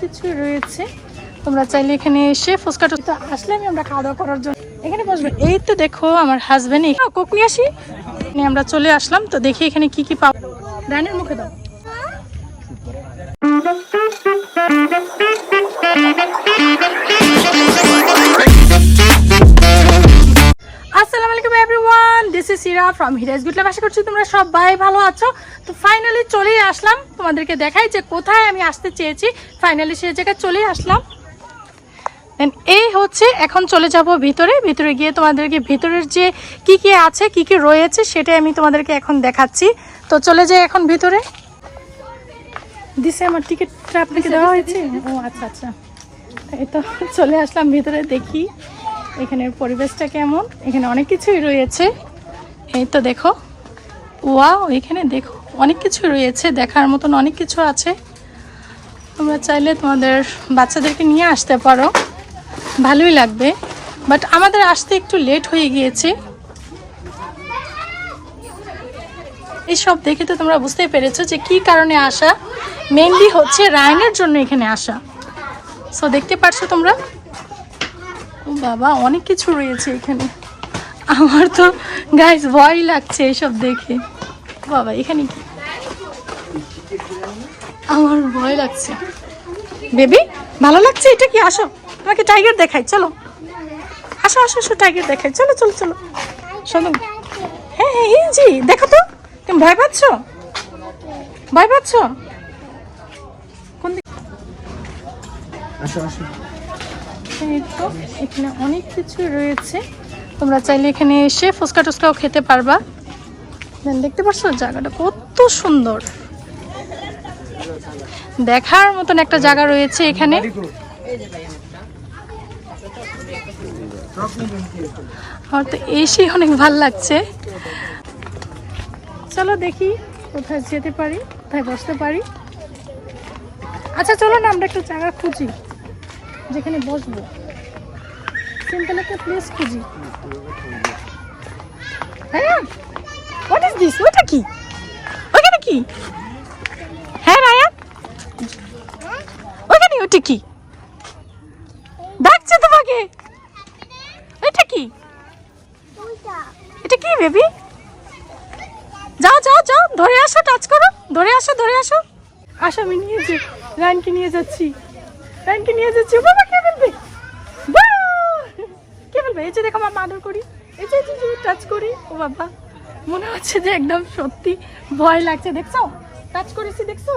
কিছু রয়েছে। তোমরা চাইলে এখানে এসে ফুচকা টুচকা আসলে আমি আমরা খাওয়া দাওয়া করার জন্য এখানে বসবে। এই তো দেখো আমার হাজবেন্ড কোক নিয়ে আসি। আমরা চলে আসলাম, তো দেখি এখানে কি কি পাবো ডাইনের মুখে দাও। আসসালামু সিরা ফ্রম হিরাজ গুড লাভ আশা করছি তোমরা সবাই ভালো আছো। তো ফাইনালি চলেই আসলাম। তোমাদেরকে দেখাই যে কোথায় আমি আসতে চেয়েছি। ফাইনালি সেই জায়গায় চলেই আসলাম। Then এই হচ্ছে এখন চলে যাব ভিতরে। ভিতরে গিয়ে তোমাদেরকে ভিতরের যে কি কি আছে কি কি রয়েছে সেটাই আমি তোমাদেরকে এখন দেখাচ্ছি। তো চলে যাই এখন ভিতরে। দিছে আমার টিকিটটা আপনাকে দেওয়া হয়েছে? ও আচ্ছা আচ্ছা। এই তো চলে আসলাম ভিতরে দেখি। এখানের পরিবেশটা কেমন? এখানে অনেক কিছুই রয়েছে। এই তো দেখো। ওয়াও, এখানে দেখো, অনেক কিছু রয়েছে, দেখার মতন অনেক কিছু আছে। তোমরা চাইলে তোমাদের বাচ্চাদেরকে নিয়ে আসতে পারো। ভালোই লাগবে। বাট আমাদের আসতে একটু লেট হয়ে গিয়েছে। এসব দেখে তো তোমরা বুঝতেই পেরেছ যে কি কারণে আসা। মেনলি হচ্ছে রায়নের জন্য এখানে আসা। সো দেখতে পারছ তোমরা? বাবা, অনেক কিছু রয়েছে এখানে। আমার তো গাইস ভয় লাগছে এসব দেখে। বাবা এখানে কি? আমার ভয় লাগছে। বেবি ভালো লাগছে? এটা কি? আসো তোমাকে টাইগার দেখাই চলো। আসো আসো আসো টাইগার দেখাই। চলো চলো চলো। চলো হ্যাঁ হ্যাঁ এই জি দেখো তো। তুমি ভয় পাচ্ছ? ভয় পাচ্ছ? কোন আসো আসো। এখানে অনেক কিছু রয়েছে। তোমরা চাইলে এখানে এসে ফুচকা টুচকাও খেতে পারবা। দেখতে পাচ্ছ জায়গাটা কত সুন্দর। দেখার মতন একটা জায়গা রয়েছে এখানে। আমার তো এসে অনেক ভালো লাগছে। চলো দেখি কোথায় যেতে পারি, কোথায় বসতে পারি। আচ্ছা চলো না, আমরা একটা জায়গা খুঁজি, যেখানে বসবো। সিম্পল একটা প্লেস খুঁজি। হ্যাঁ? হোয়াট ইজ দিস ওটা কি? ওখানে কি? হ্যাঁ রায়ান ওখানে ওটা কি? ডাকছে তোমাকে? এটা কি? এটা কি বেবি যাও যাও যাও, ধরে আসো টাচ করো। ধরে আসো ধরে আসো। আসো আমি নিয়ে যে, রানকে নিয়ে যাচ্ছি। রানকে নিয়ে যাচ্ছি, ও বাবা কে ফেলবে বাহ! কে এই যে দেখো, আমার মাদর করি। এই যে টাচ করি। ও বাবা, মনে হচ্ছে যে একদম সত্যি ভয় লাগছে। দেখছ? টাচ করেছি, দেখছ?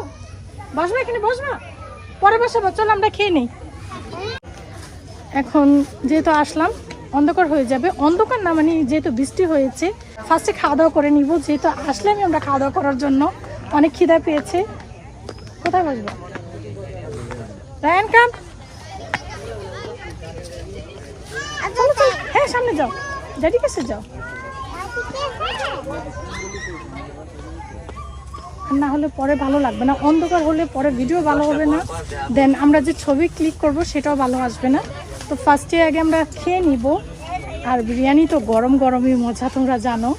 বসবে এখানে, বসবা। পরে বসাবো। চলো, আমরা খেয়ে নেই। এখন যেহেতু আসলাম, অন্ধকার হয়ে যাবে। অন্ধকার না মানে যেহেতু বৃষ্টি হয়েছে ফার্স্টে খাওয়া দাওয়া করে নিব। যেহেতু আসলাম আমরা খাওয়া দাওয়া করার জন্য। অনেক খিদা পেয়েছে। কোথায় বসবো? রায়ান কাম চলো, চলো। হ্যাঁ সামনে যাও। ড্যাডি কাছে যাও। না হলে পরে ভালো লাগবে না। অন্ধকার হলে পরে ভিডিও ভালো হবে না। দেন আমরা যে ছবি ক্লিক করব সেটাও ভালো আসবে না। তো ফার্স্টে আগে আমরা খেয়ে নিব। আর বিরিয়ানি তো গরম গরমই মজা তোমরা জানো।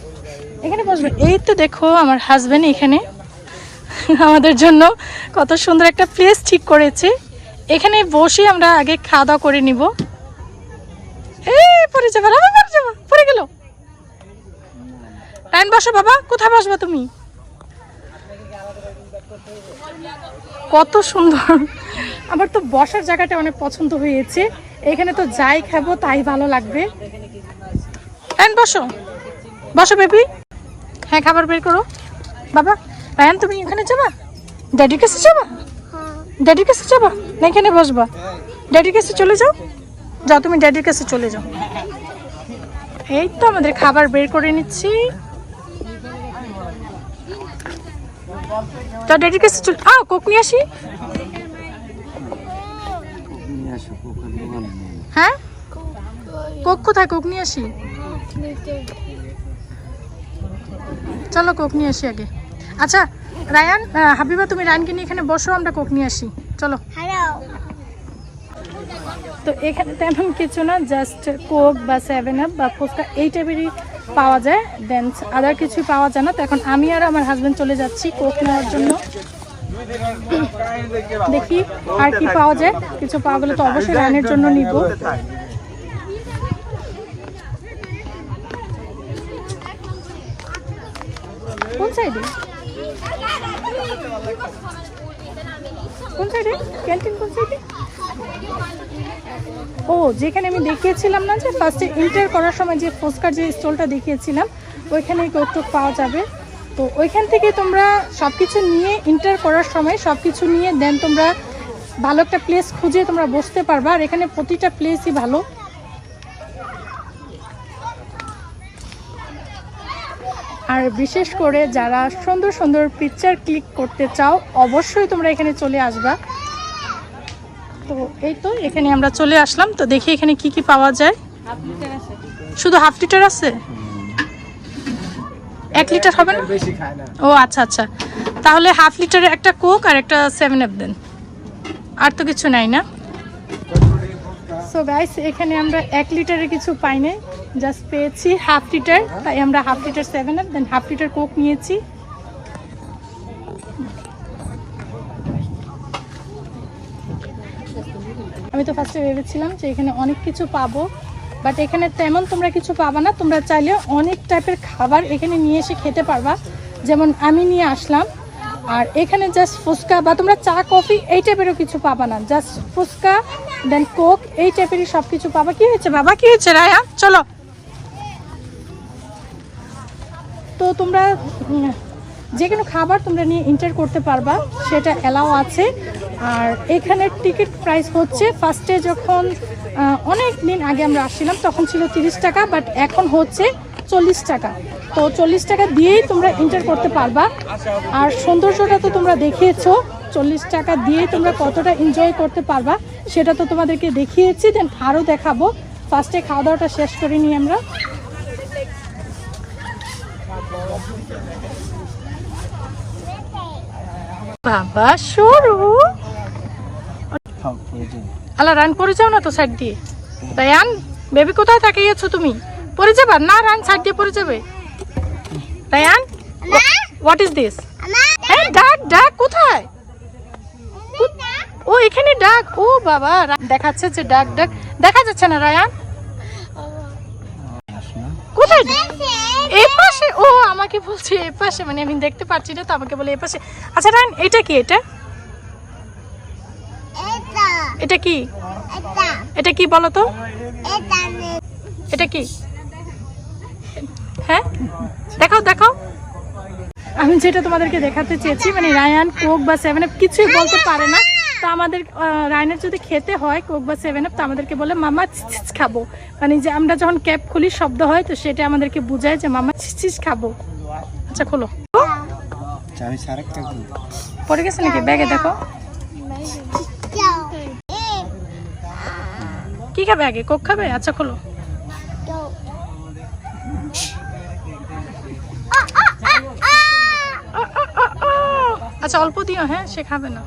এখানে বসবে। এই তো দেখো আমার হাজব্যান্ড এখানে। আমাদের জন্য কত সুন্দর একটা প্লেস ঠিক করেছে। এখানে বসে আমরা আগে খাওয়া দাওয়া করে নিব এই পরে যাবা বাবা পরে যাবা পরে গেল টাইম বসো বাবা, কোথায় বসবা তুমি? কত সুন্দর। আমার তো বসার জায়গাটা অনেক পছন্দ হয়েছে। এখানে তো যাই খাব, তাই ভালো লাগবে। বসো। বসো বেবি। হ্যাঁ খাবার বের করো। বাবা রায়ন তুমি এখানে যাবা? ড্যাডির কাছে যাবা? ড্যাডির কাছে যাবা? না, এখানে বসবা। ড্যাডির কাছে চলে যাও। যাও, তুমি ড্যাডির কাছে চলে যাও। এই তো আমাদের খাবার বের করে নিচ্ছি। তো ড্যাডির কাছে চল আ কোক নিয়ে আসি। হ্যাঁ? কোক কোথায়? কোক নিয়ে আসি? চলো কোক নিয়ে আসি আগে। আচ্ছা রায়ান হাবিবা তুমি রায়ানকে নিয়ে এখানে বসো আমরা কোক নিয়ে আসি। চলো। তো এখানে তেমন কিছু না জাস্ট কোক বা সেভেন আপ বা ফুচকা এই টাইপেরই পাওয়া যায় দেন আদার কিছু পাওয়া যায় না। তো এখন আমি আর আমার হাজব্যান্ড চলে যাচ্ছি কোক নেওয়ার জন্য। দেখি আর কি পাওয়া যায়। কিছু পাওয়া গেলে তো অবশ্যই রানের জন্য নিব। কোন সাইডে কোন সাইডে ক্যান্টিন কোন সাইডে ও, যেখানে আমি দেখিয়েছিলাম না যে ফার্স্টে ইন্টার করার সময় যে ফুচকার যে স্টলটা দেখিয়েছিলাম ওইখানে কৌতুক পাওয়া যাবে। তো ওইখান থেকে তোমরা সব কিছু নিয়ে ইন্টার করার সময় সব কিছু নিয়ে দেন তোমরা ভালো একটা প্লেস খুঁজে তোমরা বসতে পারবা। আর এখানে প্রতিটা প্লেসই ভালো। আর বিশেষ করে যারা সুন্দর সুন্দর পিকচার ক্লিক করতে চাও, অবশ্যই তোমরা এখানে চলে আসবা। তো এই তো এখানে আমরা চলে আসলাম। তো দেখি এখানে কি কি পাওয়া যায়। শুধু হাফ লিটার আছে? এক লিটার হবে না? বেশি খায় না। ও আচ্ছা আচ্ছা। তাহলে হাফ লিটারের একটা কোক আর একটা সেভেন আপ দেন। আর তো কিছু নাই না? সো গাইস এখানে আমরা এক লিটারের কিছু পাই নাই। জাস্ট পেয়েছি হাফ লিটার তাই আমরা half litre seven up then half litre coke নিয়েছি। আমি তো ফার্স্টে ভেবেছিলাম যে এখানে অনেক কিছু পাবো বাট এখানে তেমন তোমরা কিছু পাবা না। তোমরা চাইলে অনেক টাইপের খাবার এখানে নিয়ে এসে খেতে পারবা। যেমন আমি নিয়ে আসলাম, আর এখানে জাস্ট ফুচকা বা তোমরা চা, কফি এই টাইপেরও কিছু পাবা না। জাস্ট ফুচকা দেন কোক এই টাইপেরই সব কিছু পাবা। কি হয়েছে বাবা? কি হয়েছে রায়া? চলো। তো তোমরা যে কোনো খাবার তোমরা নিয়ে এন্টার করতে পারবা, সেটা অ্যালাও আছে। আর এখানের টিকিট প্রাইস হচ্ছে ফার্স্টে যখন অনেক দিন আগে আমরা আসছিলাম, তখন ছিল তিরিশ টাকা বাট এখন হচ্ছে চল্লিশ টাকা। তো চল্লিশ টাকা দিয়েই তোমরা এন্টার করতে পারবা। আর সৌন্দর্যটা তো তোমরা দেখিয়েছো, চল্লিশ টাকা দিয়েই তোমরা কতটা এনজয় করতে পারবা, সেটা তো তোমাদেরকে দেখিয়েছি দেন আরও দেখাবো। ফার্স্টে খাওয়া দাওয়াটা শেষ করে নিই আমরা। বাবা, সরু। খাও প্রয়োজন আলা রান পড়ে যাও না তো সাইড দিয়ে? রায়ান বেবি কোথায় তাকিয়েছো তুমি? পড়ে যাবা? না রান সাইড দিয়ে পড়ে যাবে। রায়ান হোয়াট ইজ দিস হ্যাঁ ডাক ডাক কোথায়? ও এখানে ডাক। ও বাবা দেখাচ্ছে যে ডাক ডাক। দেখা যাচ্ছে না রায়ান। কোথায়? এই পাশে। ও আমাকে বলছে এই পাশে মানে আমি দেখতে পাচ্ছি না তো আমাকে বলে এই পাশে। আচ্ছা রায়ান এটা কি এটা? এটা কি? এটা। কি বলো তো? এটা কি? হ্যাঁ? দেখাও দেখাও। আমি যেটা তোমাদেরকে দেখাতে চেয়েছি মানে রায়ান কোক বা সেভেন আপ কিছুই বলতে পারে না। তো আমাদের রায়ানের যদি খেতে হয় কোক বা সেভেন আপ তো আমাদেরকে বলে মামা চিচ খাব। মানে যে আমরা যখন ক্যাপ খুলি শব্দ হয় তো সেটা আমাদেরকে বোঝায় যে মামা চিচ খাব। আচ্ছা খোলো। ও, আচ্ছা, পড়ে গেছে নাকি? ব্যাগে দেখো। কি খাবে আগে? কোক খাবে? আচ্ছা খোলো। আচ্ছা অল্প দিও হ্যাঁ? সে খাবে না।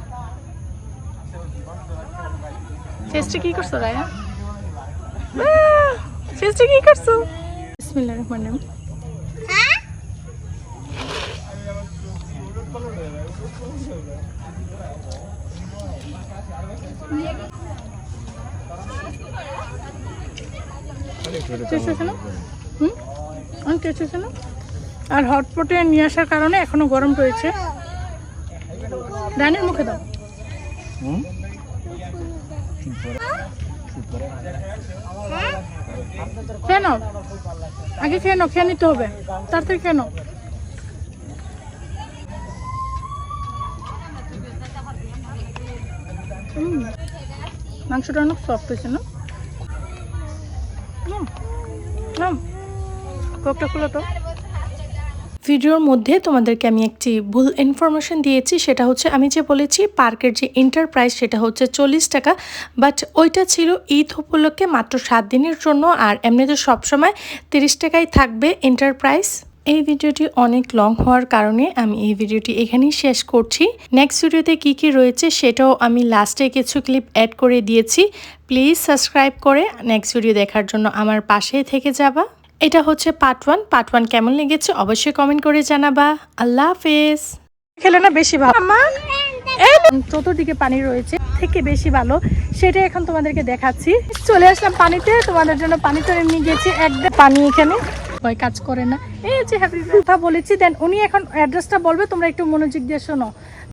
ফেসটা কি করছ, রায়া? ফেসটা কি করছ? বিসমিল্লাহির রহমানির রহিম হ্যাঁ টেস্ট হয়েছে না হুম? অনেক আর হটপটে নিয়ে আসার কারণে এখনও গরম রয়েছে। রানের মুখে দাও। হুম? খেয়ে আগে কেন খেয়ে নিতে হবে। খেয়ে নাও। হুম, মাংসটা অনেক সফট হয়েছে, না? কোকটা তো ভিডিওর মধ্যে তোমাদেরকে আমি একটি ভুল ইনফরমেশন দিয়েছি, সেটা হচ্ছে আমি যে বলেছি পার্কের যে ইন্টার প্রাইস সেটা হচ্ছে চল্লিশ টাকা। বাট ওইটা ছিল ঈদ উপলক্ষে মাত্র সাত দিনের জন্য, আর এমনিতে সবসময় তিরিশ টাকাই থাকবে ইন্টার প্রাইস এই ভিডিওটি অনেক লং হওয়ার কারণে আমি এই ভিডিওটি এখানেই শেষ করছি। নেক্সট ভিডিওতে কি কি রয়েছে সেটাও আমি লাস্টে কিছু ক্লিপ অ্যাড করে দিয়েছি। প্লিজ সাবস্ক্রাইব করে নেক্সট ভিডিও দেখার জন্য আমার পাশেই থেকে যাবা। এটা হচ্ছে পার্ট ওয়ান পার্ট ওয়ান কেমন লেগেছে অবশ্যই কমেন্ট করে জানাবা। আল্লাহ হাফেজ। খেলে না বেশি ভালো। চতুর্দিকে পানি রয়েছে। থেকে বেশি ভালো। সেটা এখন তোমাদেরকে দেখাচ্ছি। চলে আসলাম পানিতে। তোমাদের জন্য পানি টানি নিয়ে গেছি। একদম পানি এখানে। ভয় কাজ করে না। এই যে হ্যাপি কথা বলেছি, দেন উনি এখন অ্যাড্রেসটা বলবে, তোমরা একটু মনোযোগ দিয়ে শোনো।